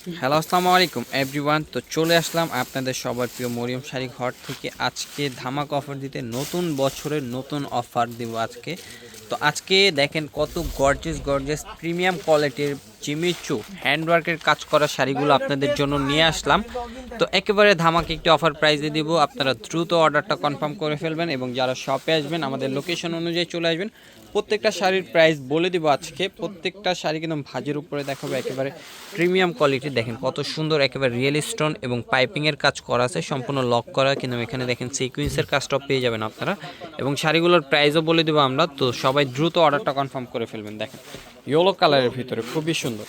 Hello আসসালামু আলাইকুম everyone তো চলে আসলাম আপনাদের সবার প্রিয় মরিয়ম শাড়ি ঘর থেকে। আজকে ধামাক অফার দিতে নতুন বছরের নতুন অফার দেব আজকে। তো আজকে দেখেন কত গর্জেস গর্জেস প্রিমিয়াম কোয়ালিটির জিমিচু হ্যান্ডওয়ার্কের কাজ করা শাড়িগুলো আপনাদের জন্য নিয়ে আসলাম। তো একেবারে ধামাকে একটি অফার প্রাইজে দিব। আপনারা দ্রুত অর্ডারটা কনফার্ম করে ফেলবেন এবং যারা শপে আসবেন, আমাদের লোকেশন অনুযায়ী চলে আসবেন। প্রত্যেকটা শাড়ির প্রাইস বলে দিব আজকে। প্রত্যেকটা শাড়ি কিন্তু ভাজের উপরে দেখাবো, একেবারে প্রিমিয়াম কোয়ালিটি দেখেন কত সুন্দর একেবারে রিয়েল স্টোন এবং পাইপিংয়ের কাজ করা আছে, সম্পূর্ণ লক করা। কিন্তু এখানে দেখেন সিকুয়েন্সের কাজটাও পেয়ে যাবেন আপনারা। এবং শাড়িগুলোর প্রাইসও বলে দেবো আমরা। তো সবাই দ্রুত অর্ডারটা কনফার্ম করে ফেলবেন। দেখেন ইয়েলো কালারের ভিতরে খুবই সুন্দর।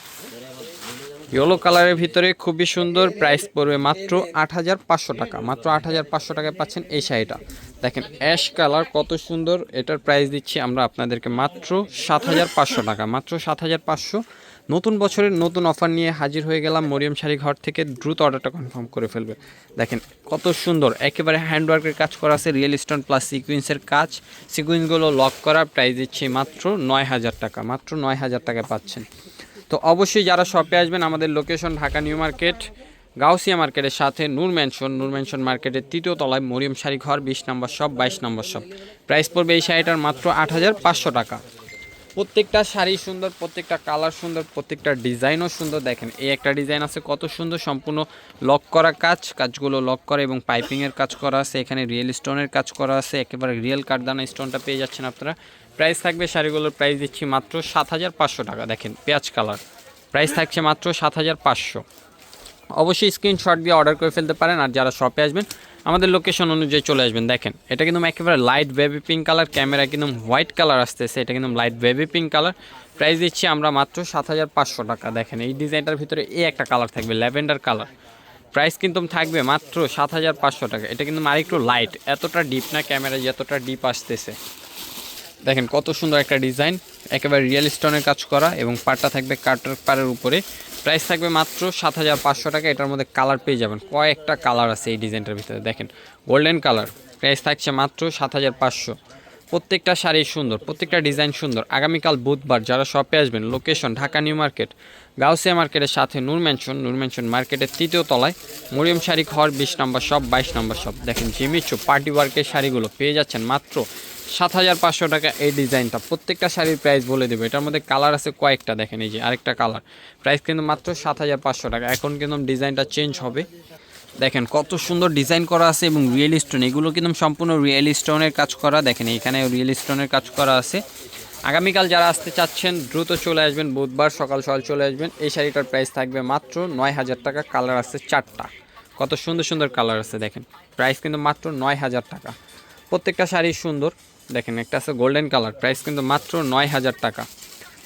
ইয়েলো কালারের ভিতরে খুবই সুন্দর প্রাইস পড়বে মাত্র আট হাজার পাঁচশো টাকা। মাত্র আট হাজার পাঁচশো টাকায় পাচ্ছেন এই শাড়িটা। দেখেন অ্যাশ কালার কত সুন্দর, এটার প্রাইস দিচ্ছি আমরা আপনাদেরকে মাত্র সাত হাজার পাঁচশো টাকা। মাত্র সাত হাজার পাঁচশো নতুন বছরের নতুন অফার নিয়ে হাজির হয়ে গেলাম মরিয়ম শাড়ি ঘর থেকে, দ্রুত অর্ডারটা কনফার্ম করে ফেলবে। দেখেন, কত সুন্দর, একেবারে হ্যান্ডওয়ার্কের কাজ করা আছে রিয়েল স্টোন প্লাস সিকুয়েন্সের কাজ। সিকুয়েন্সগুলো লক করা প্রাইস দিচ্ছি মাত্র নয় হাজার টাকা, মাত্র নয় হাজার টাকা পাচ্ছেন। তো অবশ্যই যারা শপে আসবেন, আমাদের location Dhaka New Market Gausia মার্কেটের সাথে নূর ম্যানশন নূর ম্যানশন মার্কেটের তৃতীয় তলায় মরিয়ম শাড়ি ঘর, বিশ নম্বর শপ বাইশ নম্বর শপ প্রাইস পড়বে এই শাড়িটার মাত্র আট হাজার পাঁচশো টাকা। প্রত্যেকটা শাড়ি সুন্দর, প্রত্যেকটা কালার সুন্দর, প্রত্যেকটা ডিজাইনও সুন্দর। দেখেন, এই একটা ডিজাইন আছে, কত সুন্দর সম্পূর্ণ লক করা কাজ, কাজগুলো লক করা এবং পাইপিংয়ের কাজ করা আছে, এখানে রিয়েল স্টোনের কাজ করা আছে, একেবারে রিয়েল কাঠদানা স্টোনটা পেয়ে যাচ্ছেন আপনারা। প্রাইস থাকবে শাড়িগুলোর প্রাইস দিচ্ছি মাত্র সাত হাজার পাঁচশো টাকা। দেখেন, পেঁয়াজ কালার প্রাইস থাকছে মাত্র সাত হাজার পাঁচশো। অবশ্যই স্ক্রিনশট দিয়ে অর্ডার করে ফেলতে পারেন, আর যারা শপে আসবেন আমাদের লোকেশন অনুযায়ী চলে আসবেন, দেখেন। এটা কিন্তু একেবারে light baby pink colour camera কিন্তু হোয়াইট কালার আসতেছে, এটা কিন্তু light baby pink colour price দিচ্ছি আমরা মাত্র সাত হাজার পাঁচশো টাকা, দেখেন। এই ডিজাইনটার ভিতরে এই একটা কালার থাকবে ল্যাভেন্ডার কালার প্রাইস কিন্তু থাকবে মাত্র সাত হাজার পাঁচশো টাকা। এটা কিন্তু আরেকটু লাইট এতটা ডিপ না ক্যামেরা যতটা ডিপ আসতেছে। দেখেন কত সুন্দর একটা ডিজাইন একেবারে রিয়েল স্টোনের কাজ করা এবং পাটটা থাকবে কাটার পাড়ের উপরে। প্রাইস থাকবে মাত্র সাত হাজার পাঁচশো টাকা। এটার মধ্যে কালার পেয়ে যাবেন। কয়েকটা কালার আছে এই ডিজাইনটার ভিতরে, দেখেন। গোল্ডেন কালার প্রাইস থাকছে মাত্র সাত হাজার পাঁচশো। প্রত্যেকটা শাড়ি সুন্দর, প্রত্যেকটা ডিজাইন সুন্দর। আগামীকাল বুধবার যারা শপে আসবেন location Dhaka New Market Gausia মার্কেটের সাথে নূর ম্যানশন নূর ম্যানশন মার্কেটের তৃতীয় তলায় মরিয়ম শাড়ি ঘর, বিশ নম্বর শপ বাইশ নম্বর শপ দেখেন জিমিচু পার্টি ওয়ার্কের শাড়িগুলো পেয়ে যাচ্ছেন মাত্র সাত হাজার পাঁচশো টাকা এই ডিজাইনটা। প্রত্যেকটা শাড়ির প্রাইস বলে দেবো। এটার মধ্যে কালার আছে কয়েকটা, দেখেন এই যে আরেকটা কালার প্রাইস কিন্তু মাত্র সাত হাজার পাঁচশো টাকা। এখন কিন্তু ডিজাইনটা চেঞ্জ হবে। দেখেন কত সুন্দর ডিজাইন করা আছে এবং রিয়েল স্টোন এগুলো কিন্তু সম্পূর্ণ রিয়েল স্টোনের কাজ করা। দেখেন এখানে রিয়েল স্টোনের কাজ করা আছে। আগামীকাল যারা আসতে চাচ্ছেন, দ্রুত চলে আসবেন। বুধবার সকাল সকাল চলে আসবেন। এই শাড়িটার প্রাইস থাকবে মাত্র নয় হাজার টাকা। কালার আছে চারটা। কত সুন্দর সুন্দর কালার আছে, দেখেন। প্রাইস কিন্তু মাত্র নয় হাজার টাকা। প্রত্যেকটা শাড়ি সুন্দর। দেখেন, একটা আছে গোল্ডেন কালার প্রাইস কিন্তু মাত্র নয় হাজার টাকা।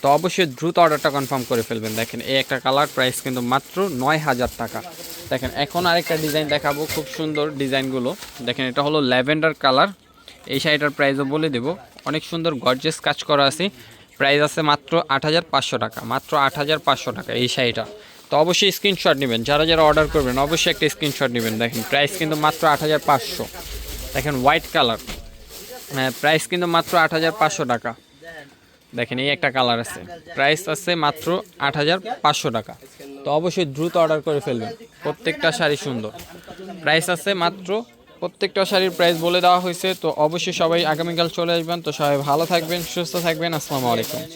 তো অবশ্যই দ্রুত অর্ডারটা কনফার্ম করে ফেলবেন। দেখেন, এই একটা কালার প্রাইস কিন্তু মাত্র নয় হাজার টাকা। দেখেন, এখন আরেকটা ডিজাইন দেখাবো, খুব সুন্দর ডিজাইনগুলো দেখেন, এটা হলো ল্যাভেন্ডার কালার এই শাড়িটার প্রাইসও বলে দেবো। অনেক সুন্দর গর্জেস কাজ করা আছে। প্রাইস আছে মাত্র আট হাজার পাঁচশো টাকা, মাত্র আট হাজার পাঁচশো টাকা এই শাড়িটা। তো অবশ্যই স্ক্রিনশট নেবেন, যারা যারা অর্ডার করবেন, অবশ্যই একটা স্ক্রিনশট নেবেন। দেখেন প্রাইস কিন্তু মাত্র আট হাজার পাঁচশো। দেখেন হোয়াইট কালার প্রাইস কিন্তু মাত্র আট হাজার পাঁচশো টাকা। দেখেন, এই একটা কালার আছে। প্রাইস আছে মাত্র আট হাজার পাঁচশো টাকা। তো অবশ্যই দ্রুত অর্ডার করে ফেলবেন। প্রত্যেকটা শাড়ি সুন্দর। প্রাইস আছে মাত্র প্রত্যেকটা শাড়ির প্রাইস বলে দেওয়া হয়েছে। তো অবশ্যই সবাই আগামীকাল চলে আসবেন। তো সবাই ভালো থাকবেন, সুস্থ থাকবেন। আসসালামু আলাইকুম।